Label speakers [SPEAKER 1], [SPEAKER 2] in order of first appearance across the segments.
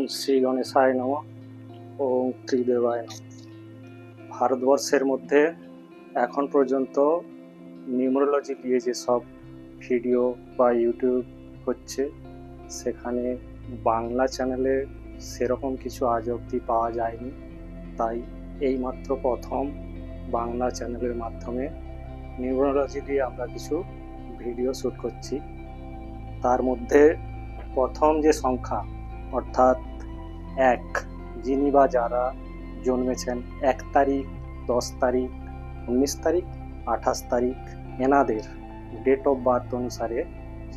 [SPEAKER 1] ওম শ্রী গণেশায় নম ওম ত্রিদেবায় নম। ভারতবর্ষের মধ্যে এখন পর্যন্ত নিউমোরোলজি নিয়ে যে সব ভিডিও বা ইউটিউব হচ্ছে, সেখানে বাংলা চ্যানেলে সেরকম কিছু আজ অবধি পাওয়া যায়নি। তাই এইমাত্র প্রথম বাংলা চ্যানেলের মাধ্যমে নিউমোরোলজি দিয়ে আমরা কিছু ভিডিও শ্যুট করছি। তার মধ্যে প্রথম যে সংখ্যা, অর্থাৎ এক, যিনি বা যারা জন্মেছেন এক তারিখ, দশ তারিখ, উনিশ তারিখ, আঠাশ তারিখ, এনাদের ডেট অফ বার্থ অনুসারে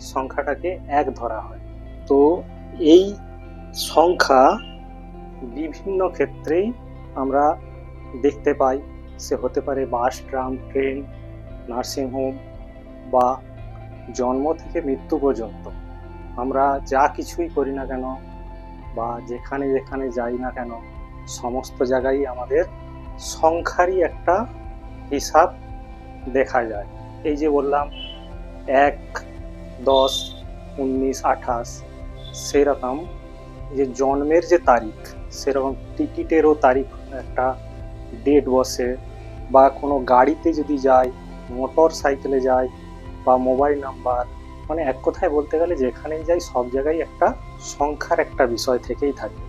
[SPEAKER 1] সংখ্যাটাকে এক ধরা হয়। তো এই সংখ্যা বিভিন্ন ক্ষেত্রেই আমরা দেখতে পাই। সে হতে পারে বাস, ট্রাম, ট্রেন নার্সিংহোম বা জন্ম থেকে মৃত্যু পর্যন্ত। আমরা যা কিছুই করি না কেন বা যেখানে যেখানে যাই না কেন, সমস্ত জায়গায় আমাদের সংখ্যারই একটা হিসাব দেখা যায়। এই যে বললাম, এক, দশ, উনিশ, আঠাশ, সেরকম যে জন্মের যে তারিখ, সেরকম টিকিটেরও তারিখ একটা ডেট বসে বা কোনো গাড়িতে যদি যাই, মোটর সাইকেলে যাই বা মোবাইল নাম্বার মানে এক কথায় বলতে গেলে যেখানেই যাই, সব জায়গায় একটা সংখ্যার একটা বিষয় থেকেই থাকে,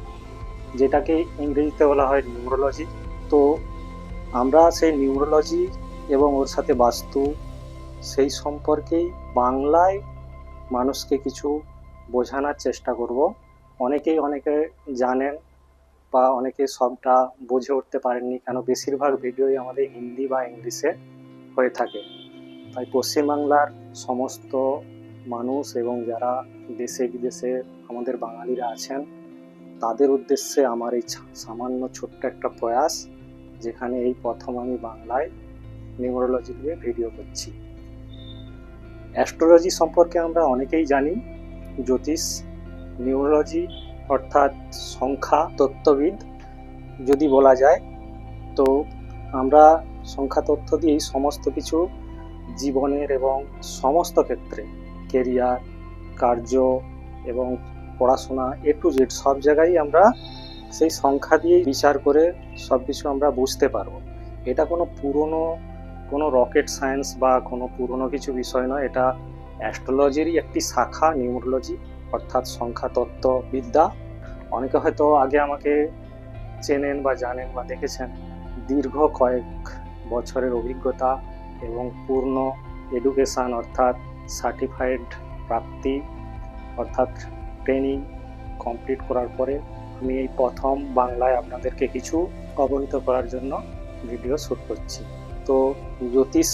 [SPEAKER 1] যেটাকে ইংরেজিতে বলা হয় নিউরোলজি। তো আমরা সেই নিউরোলজি এবং ওর সাথে বাস্তু সেই সম্পর্কেই বাংলায় মানুষকে কিছু বোঝানোর চেষ্টা করব। অনেকেই অনেকে জানেন বা অনেকে সবটা বুঝে উঠতে পারেননি কেন বেশিরভাগ ভিডিওই আমাদের হিন্দি বা ইংলিশে হয়ে থাকে। তাই পশ্চিমবাংলার সমস্ত মানুষ এবং যারা দেশে বিদেশে আমাদের বাঙালিরা আছেন, তাদের উদ্দেশ্যে আমার এই সামান্য ছোট্ট একটা প্রয়াস, যেখানে এই প্রথম আমি বাংলায় নিউমোরোলজি নিয়ে ভিডিও করছি। অ্যাস্ট্রোলজি সম্পর্কে আমরা অনেকেই জানি, জ্যোতিষ নিউরোলজি অর্থাৎ সংখ্যা, তত্ত্ববিদ, যদি বলা যায়, তো আমরা সংখ্যা তথ্য দিয়েই সমস্ত কিছু জীবনের এবং সমস্ত ক্ষেত্রে, কেরিয়ার, কার্য এবং পড়াশোনা এ টু জেড সব জায়গায় আমরা সেই সংখ্যা দিয়েই বিচার করে সব কিছু আমরা বুঝতে পারব। এটা কোনো পুরনো, কোনো রকেট সায়েন্স বা কোনো পুরনো কিছু বিষয় নয়। এটা অ্যাস্ট্রোলজিরই একটি শাখা নিউমোরোলজি অর্থাৎ সংখ্যা, তত্ত্ব, বিদ্যা। অনেকে হয়তো আগে আমাকে চেনেন বা জানেন বা দেখেছেন, দীর্ঘ কয়েক বছরের অভিজ্ঞতা এবং পূর্ণ এডুকেশান অর্থাৎ সার্টিফাইড প্রাপ্তি, অর্থাৎ ট্রেনিং কমপ্লিট করার পরে আমি এই প্রথম বাংলায় আপনাদেরকে কিছু অবহিত করার জন্য ভিডিও শ্যুট করছি। তো জ্যোতিষ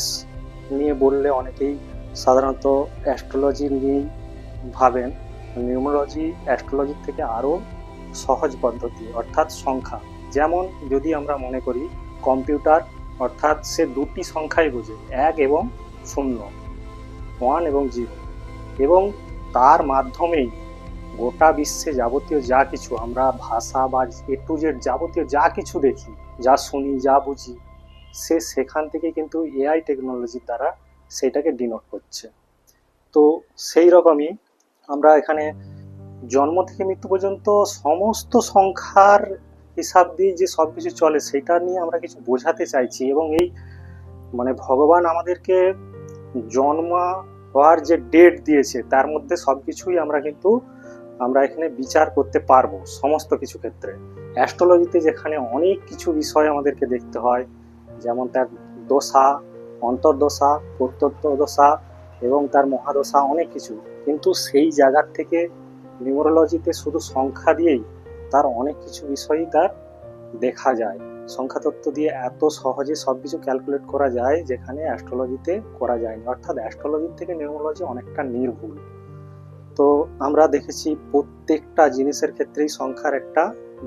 [SPEAKER 1] নিয়ে বললে অনেকেই সাধারণত অ্যাস্ট্রোলজি নিয়েই ভাবেন। নিউমোলজি অ্যাস্ট্রোলজির থেকে আরও সহজ পদ্ধতি অর্থাৎ সংখ্যা। যেমন যদি আমরা মনে করি কম্পিউটার অর্থাৎ সে দুটি সংখ্যাই বোঝে, এক এবং শূন্য ওয়ান এবং জিরো এবং তার মাধ্যমেই গোটা বিশ্বে যাবতীয় যা কিছু আমরা ভাষা বা এ টু জেড যাবতীয় যা কিছু দেখি, যা শুনি, যা বুঝি, সে সেখান থেকে কিন্তু এআই টেকনোলজির দ্বারা সেটাকে ডিনোট করছে। তো সেই রকমই আমরা এখানে জন্ম থেকে মৃত্যু পর্যন্ত সমস্ত সংখ্যার হিসাব দিয়ে যে সব কিছু চলে, সেটা নিয়ে আমরা কিছু বোঝাতে চাইছি এবং এই মানে ভগবান আমাদেরকে জন্মা হওয়ার যে ডেট দিয়েছে, তার মধ্যে সব কিছুই আমরা কিন্তু আমরা এখানে বিচার করতে পারব সমস্ত কিছু ক্ষেত্রে। অ্যাস্ট্রোলজিতে যেখানে অনেক কিছু বিষয় আমাদেরকে দেখতে হয়, যেমন তার দশা, অন্তর্দশা প্রত্যত্ত দশা এবং তার মহাদশা অনেক কিছু। কিন্তু সেই জায়গার থেকে নিউমোরোলজিতে শুধু সংখ্যা দিয়েই তার অনেক কিছু বিষয়ই তার দেখা যায়। সংখ্যা তত্ত্ব দিয়ে এত সহজে সব কিছু ক্যালকুলেট করা যায়, যেখানে অ্যাস্ট্রোলজিতে করা যায়নি। অর্থাৎ অ্যাস্ট্রোলজির থেকে নিউমোলজি অনেকটা নির্ভুল। তো আমরা দেখেছি প্রত্যেকটা জিনিসের ক্ষেত্রেই সংখ্যার একটা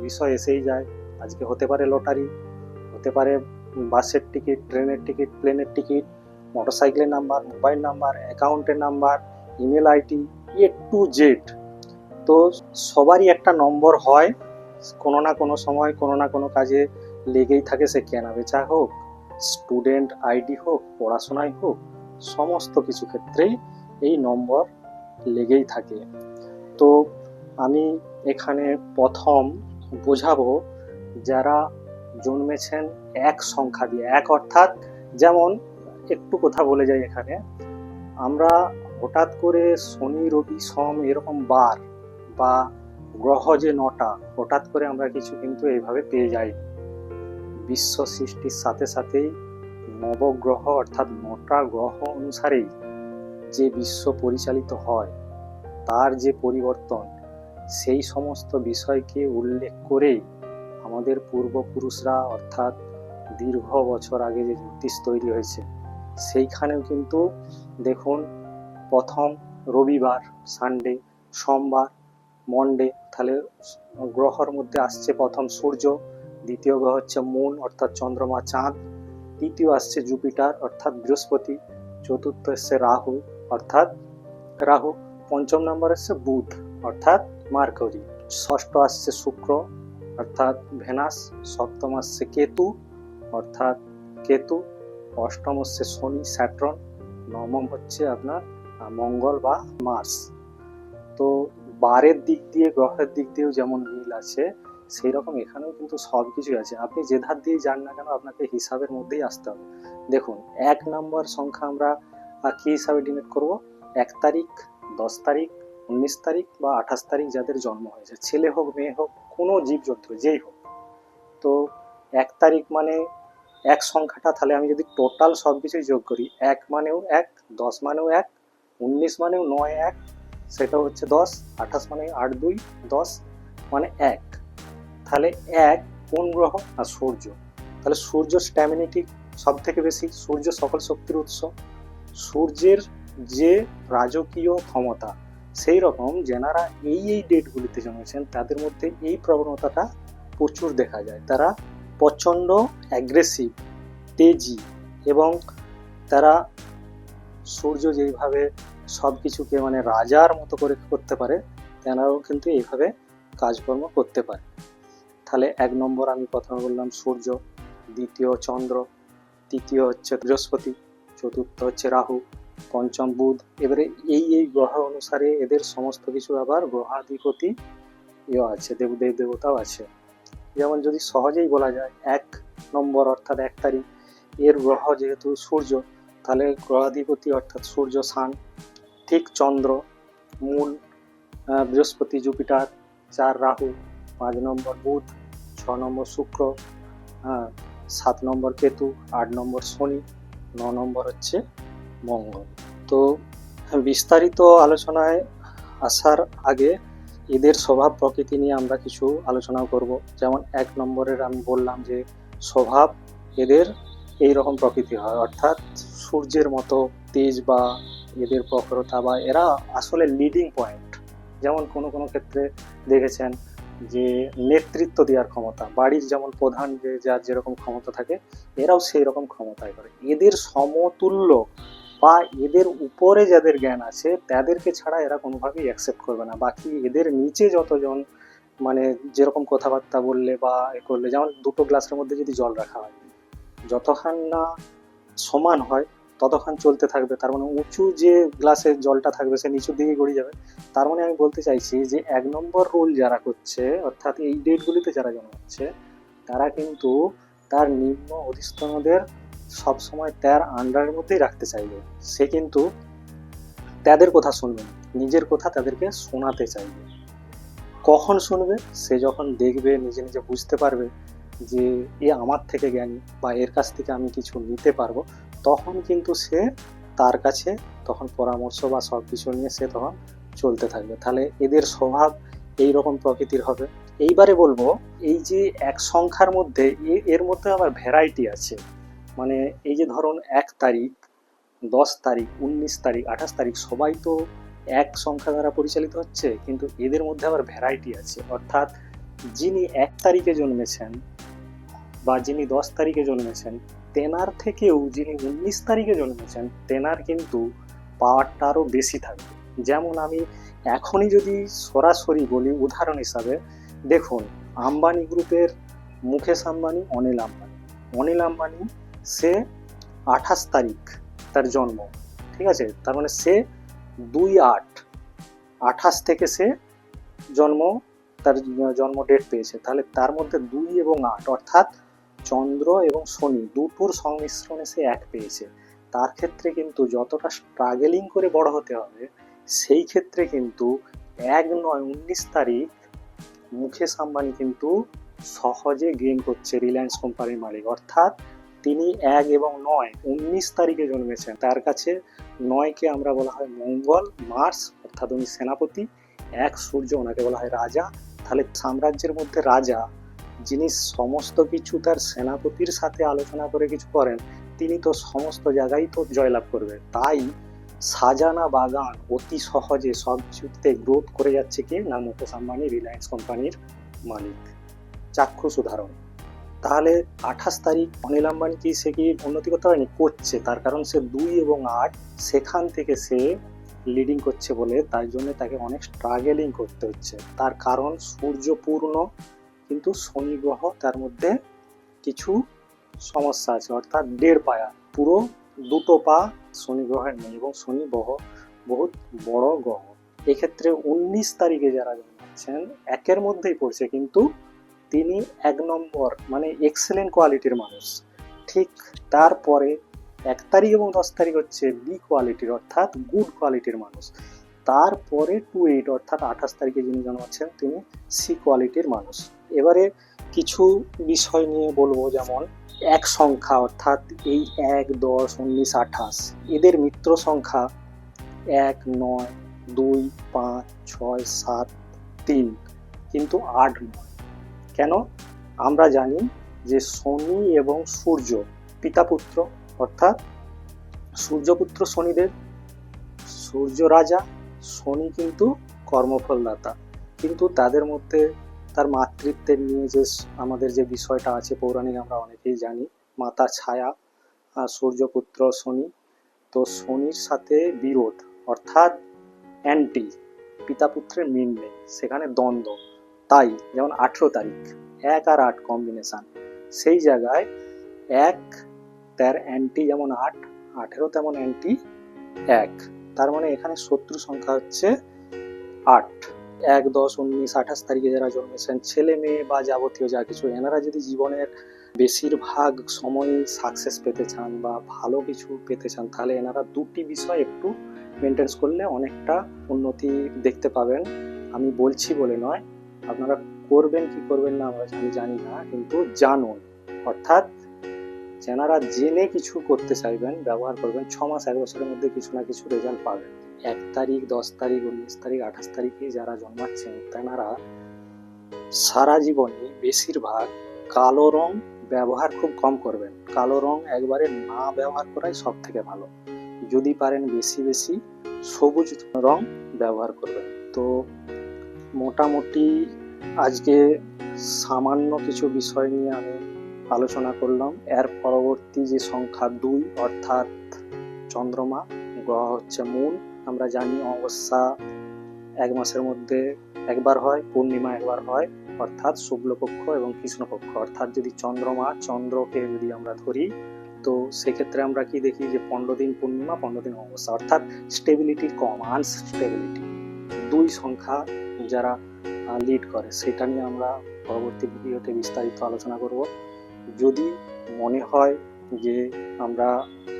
[SPEAKER 1] বিষয় এসেই যায়। আজকে হতে পারে লটারি, হতে পারে বাসের টিকিট, ট্রেনের টিকিট, প্লেনের টিকিট, মোটরসাইকেলের নাম্বার, মোবাইল নাম্বার, অ্যাকাউন্টের number, email ID, A to Z. তো সবারই একটা নম্বর হয়, কোনো না কোনো সময় কোনো না কোনো কাজে লেগেই থাকে সে কেনা বেচা হোক, স্টুডেন্ট আইডি হোক পড়াশোনায় হোক, সমস্ত কিছু ক্ষেত্রেই এই নম্বর লেগেই থাকে। তো আমি এখানে প্রথম বোঝাবো যারা জন্মেছেন এক সংখ্যা দিয়ে, এক অর্থাৎ যেমন একটু কথা বলে যাই এখানে, আমরা হঠাৎ করে শনি, রবি, সম এরকম বার বা গ্রহ যে নটা, হঠাৎ করে আমরা কিছু কিন্তু এইভাবে পেয়ে যাই। বিশ্ব সৃষ্টির সাথে সাথেই নবগ্রহ অর্থাৎ নটা গ্রহ অনুসারেই যে বিশ্ব পরিচালিত হয়, তার যে পরিবর্তন, সেই সমস্ত বিষয়কে উল্লেখ করেই আমাদের পূর্বপুরুষরা অর্থাৎ দীর্ঘ বছর আগে যে জ্যোতিষ তৈরি হয়েছে, সেইখানেও কিন্তু দেখুন প্রথম রবিবার সানডে সোমবার মন্ডে তাহলে গ্রহর মধ্যে আসছে প্রথম সূর্য, দ্বিতীয় গ্রহ হচ্ছে মুন অর্থাৎ চন্দ্রমা চাঁদ, তৃতীয় আসছে জুপিটার অর্থাৎ বৃহস্পতি, চতুর্থ এসছে রাহু অর্থাৎ রাহু পঞ্চম নম্বর এসছে বুধ অর্থাৎ মার্করি। ষষ্ঠ আসছে শুক্র, অর্থাৎ ভেনাস। সপ্তম আসছে কেতু, অর্থাৎ কেতু। অষ্টম হচ্ছে শনি, স্যাট্রন। নবম হচ্ছে আপনার মঙ্গল বা মার্স। তো বারের দিক দিয়ে, গ্রহের দিক দিয়েও যেমন মিল আছে সেই রকম এখানেও কিন্তু সব কিছুই আছে। আপনি যে ধার দিয়ে যান না কেন, আপনাকে হিসাবের মধ্যেই আসতে হবে। দেখুন, এক নম্বর সংখ্যা আমরা আহ, কি হিসাবে ডিনোট করব। এক তারিখ দশ তারিখ উনিশ তারিখ বা আঠাশ তারিখ যাদের জন্ম হয়েছে ছেলে হোক মেয়ে হোক কোনো জীবজন্তু যেই হোক। তো এক তারিখ মানে এক সংখ্যাটা তাহলে আমি যদি টোটাল সব কিছুই যোগ করি এক মানেও এক দশ মানেও এক উনিশ মানেও নয় এক সেটা হচ্ছে দশ আঠাশ মানে আট দুই দশ মানে এক। তাহলে এক কোন গ্রহ আর সূর্য? তাহলে সূর্য স্ট্যামিনিটি সব থেকে বেশি? সূর্য সকল শক্তির উৎস। সূর্যের যে রাজকীয় ক্ষমতা, সেই রকম যেনারা এই এই ডেটগুলিতে জন্মেছেন, তাদের মধ্যে এই প্রবণতাটা প্রচুর দেখা যায়। তারা প্রচণ্ড অ্যাগ্রেসিভ তেজি এবং তারা সূর্য যেইভাবে সব কিছুকে মানে রাজার মতো করে করতে পারে, তেনারাও কিন্তু এইভাবে কাজকর্ম করতে পারে। তাহলে এক নম্বর আমি প্রথমে বললাম সূর্য, দ্বিতীয় চন্দ্র, তৃতীয় হচ্ছে বৃহস্পতি। চতুর্থ হচ্ছে রাহু, পঞ্চম বুধ। এবারে এই এই গ্রহ অনুসারে এদের সমস্ত কিছু আবার গ্রহাধিপতি ইয়ে আছে, দেবদেব দেবতাও আছে। যেমন যদি সহজেই বলা যায় এক নম্বর অর্থাৎ এক তারিখ, এর গ্রহ যেহেতু সূর্য, তাহলে গ্রহাধিপতি অর্থাৎ সূর্য, সান, ঠিক চন্দ্র, মূল বৃহস্পতি, জুপিটার, চার রাহু, পাঁচ নম্বর বুধ, ছ নম্বর শুক্র সাত নম্বর কেতু, আট নম্বর শনি ন নম্বর হচ্ছে মঙ্গল। তো বিস্তারিত আলোচনায় আসার আগে এদের স্বভাব প্রকৃতি নিয়ে আমরা কিছু আলোচনা করব। যেমন এক নম্বরের আমি বললাম যে স্বভাব এদের এই রকম প্রকৃতি হয়। অর্থাৎ সূর্যের মতো তেজ বা এদের প্রখরতা বা এরা আসলে লিডিং পয়েন্ট যেমন কোনো কোনো ক্ষেত্রে দেখেছেন যে নেতৃত্ব দেওয়ার ক্ষমতা, বাড়ির যেমন প্রধান যে, যার যেরকম ক্ষমতা থাকে, এরাও সেই রকম ক্ষমতায় করে। এদের সমতুল্য বা এদের উপরে যাদের জ্ঞান আছে, তাদেরকে ছাড়া এরা কোনোভাবেই অ্যাকসেপ্ট করবে না। বাকি এদের নিচে যতজন মানে যেরকম কথাবার্তা বললে বা এ করলে, যেমন দুটো গ্লাসের মধ্যে যদি জল রাখা হয় যতক্ষণ না সমান হয় ততক্ষণ চলতে থাকবে, তার মানে উঁচু যে গ্লাসে জলটা থাকবে সে নিচুর দিকে গড়িয়ে যাবে। তার মানে আমি বলতে চাইছি যে এক নম্বর রোল যারা করছে, অর্থাৎ এই ডেটগুলিতে যারা জন্মাচ্ছে, তারা কিন্তু তার নিম্ন অধিস্তনদের সবসময় তার আন্ডারের মধ্যেই রাখতে চাইবে। সে কিন্তু তাদের কথা শুনবে নিজের কথা তাদেরকে শোনাতে চাইবে। কখন শুনবে? সে যখন দেখবে, নিজে নিজে বুঝতে পারবে যে এ আমার থেকে জ্ঞানী বা এর কাছ থেকে আমি কিছু নিতে পারব তখন কিন্তু সে তার কাছে তখন পরামর্শ বা সব কিছু নিয়ে সে তখন চলতে থাকবে। তাহলে এদের স্বভাব এই রকম প্রকৃতির হবে। এইবারে বলব, এই যে এক সংখ্যার মধ্যে এর মধ্যে আবার ভ্যারাইটি আছে। মানে এই যে ধরুন এক তারিখ, দশ তারিখ, উনিশ তারিখ, আঠাশ তারিখ সবাই তো এক সংখ্যা দ্বারা পরিচালিত হচ্ছে, কিন্তু এদের মধ্যে আবার ভ্যারাইটি আছে। অর্থাৎ যিনি এক তারিখে জন্মেছেন বা যিনি দশ তারিখে জন্মেছেন তেনার থেকেও যিনি উনিশ তারিখে জন্মেছেন, তেনার কিন্তু পাওয়ারটা আরও বেশি থাকবে। যেমন আমি এখনই যদি সরাসরি বলি উদাহরণ হিসাবে, দেখুন, আম্বানি গ্রুপের মুকেশ আম্বানি, অনিল আম্বানি। অনিল আম্বানি, সে আঠাশ তারিখ তার জন্ম, ঠিক আছে? তার মানে সে দুই আট, আঠাশ থেকে সে জন্ম, তার জন্ম ডেট পেয়েছে। তাহলে তার মধ্যে দুই এবং আট, অর্থাৎ চন্দ্র এবং শনি দুটোর সংমিশ্রণে সে এক পেয়েছে। তার ক্ষেত্রে কিন্তু যতটা স্ট্রাগলিং করে বড় হতে হবে, সেই ক্ষেত্রে কিন্তু এক নয় উনিশ তারিখ মুকেশ আম্বানি কিন্তু সহজে গেম করছে রিলায়েন্স কোম্পানির মালিক। অর্থাৎ তিনি এক এবং নয় উনিশ তারিখে জন্মেছেন। তার কাছে নয়কে আমরা বলা হয় মঙ্গল, মার্স, অর্থাৎ উনি সেনাপতি, এক সূর্য, ওনাকে বলা হয় রাজা। তাহলে সাম্রাজ্যের মধ্যে রাজা যিনি সমস্ত কিছু তার সেনাপতির সাথে আলোচনা করে কিছু করেন, তিনি তো সমস্ত জায়গায় তো জয়লাভ করবে। তাই সাজানা বাগান অতি সহজে সব কিছুতে গ্রোথ করে যাচ্ছে কে? না মুকেশ আম্বানি রিলায়েন্স কোম্পানির মালিক। চাক্ষুষ উদাহরণ। তাহলে আঠাশ তারিখ অনিল আম্বানি কি সে কি উন্নতি করতে পারেনি? করছে। তার কারণ সে দুই এবং আট সেখান থেকে সে লিডিং করছে বলে তার জন্য তাকে অনেক স্ট্রাগেলিং করতে হচ্ছে। তার কারণ সূর্য পূর্ণ কিন্তু শনি গ্রহ তার মধ্যে কিছু সমস্যা আছে, অর্থাৎ দেড় পায়া। পুরো দুটো পা শনি গ্রহের নেই এবং শনি গ্রহ বহুত বড় গ্রহ। এক্ষেত্রে উনিশ তারিখে যারা জন্মাচ্ছেন একের মধ্যেই পড়ছে কিন্তু তিনি এক নম্বর মানে এক্সেলেন্ট কোয়ালিটির মানুষ। ঠিক তারপরে এক তারিখ এবং দশ তারিখ হচ্ছে বি কোয়ালিটির অর্থাৎ গুড কোয়ালিটির মানুষ। তারপরে টু এইট অর্থাৎ আঠাশ তারিখে যিনি জন্মাচ্ছেন তিনি সি কোয়ালিটির মানুষ। এবারে কিছু বিষয় নিয়ে বলব যেমন এক সংখ্যা, অর্থাৎ এই এক, দশ, উনিশ, আঠাশ, এদের মিত্র সংখ্যা এক, নয়, দুই, পাঁচ, ছয়, সাত, তিন, কিন্তু আট নয়। কেন? আমরা জানি যে শনি এবং সূর্য পিতা পুত্র অর্থাৎ সূর্যপুত্র শনিদেব, সূর্য রাজা, শনি কিন্তু কর্মফলদাতা, কিন্তু তাদের মধ্যে তার মাতৃত্বের নিয়ে যে আমাদের যে বিষয়টা আছে, পৌরাণিক আমরা অনেকেই জানি। মাতা ছায়া সূর্যপুত্র, শনি। তো শনির সাথে বিরোধ, অর্থাৎ অ্যান্টি পিতা পুত্রের মিল সেখানে দ্বন্দ্ব। তাই যেমন আঠেরো তারিখ, এক আর আট কম্বিনেশান সেই জায়গায় এক তার অ্যান্টি যেমন আট, আঠেরো তেমন অ্যান্টি এক। তার মানে এখানে শত্রু সংখ্যা হচ্ছে আট। এক দশ উনিশ আঠাশ তারিখে যারা জন্মেছেন, ছেলে মেয়ে বা যাবতীয় যা কিছু, এনারা যদি জীবনের বেশিরভাগ সময় সাকসেস পেতে চান বা ভালো কিছু পেতে চান, তাহলে এনারা দুটি বিষয় একটু মেনটেন্স করলে অনেকটা উন্নতি দেখতে পাবেন। আমি বলছি বলে নয়, আপনারা করবেন কি করবেন না আমরা আমি জানি না, কিন্তু জানুন। অর্থাৎ যেনারা জেনে কিছু করতে চাইবেন, ব্যবহার করবেন, ছ মাস, এক বছরের মধ্যে কিছু না কিছু রেজাল্ট পাবেন। এক তারিখ, দশ তারিখ, উনিশ তারিখ, আঠাশ তারিখে যারা জন্মাচ্ছেন, তেনারা সারা জীবনে বেশিরভাগ কালো রং ব্যবহার খুব কম করবেন। কালো রং একবারে না ব্যবহার করাই সব থেকে ভালো। যদি পারেন বেশি বেশি সবুজ রং ব্যবহার করবেন। তো মোটামুটি আজকে সামান্য কিছু বিষয় নিয়ে আমি আলোচনা করলাম। এর পরবর্তী যে সংখ্যা দুই, অর্থাৎ চন্দ্রমা, গ্রহ হচ্ছে মূল। আমরা জানি অমাবস্যা এক মাসের মধ্যে একবার হয়, পূর্ণিমা একবার হয়, অর্থাৎ শুক্লপক্ষ এবং কৃষ্ণপক্ষ। অর্থাৎ যদি চন্দ্রমা চন্দ্রকে যদি আমরা ধরি, তো সেক্ষেত্রে আমরা কি দেখি যে পনেরো দিন পূর্ণিমা, পনেরো দিন অমাবস্যা। অর্থাৎ স্টেবিলিটি কম আনস্টেবিলিটি দুই সংখ্যা যারা লিড করে, সেটা নিয়ে আমরা পরবর্তী ভিডিওতে বিস্তারিত আলোচনা করব। যদি মনে হয় যে আমরা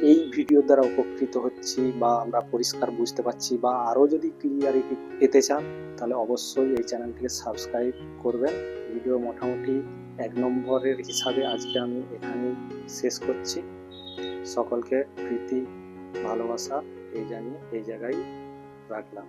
[SPEAKER 1] এই ভিডিও দ্বারা উপকৃত হচ্ছি বা আমরা পরিষ্কার বুঝতে পারছি বা আরও যদি ক্লিয়ারিটি পেতে চান, তাহলে অবশ্যই এই চ্যানেলটিকে সাবস্ক্রাইব করবেন। ভিডিও মোটামুটি এক নম্বরের হিসাবে আজকে আমি এখানে শেষ করছি। সকলকে প্রীতি, ভালোবাসা, এই জানিয়ে এই জায়গায় রাখলাম।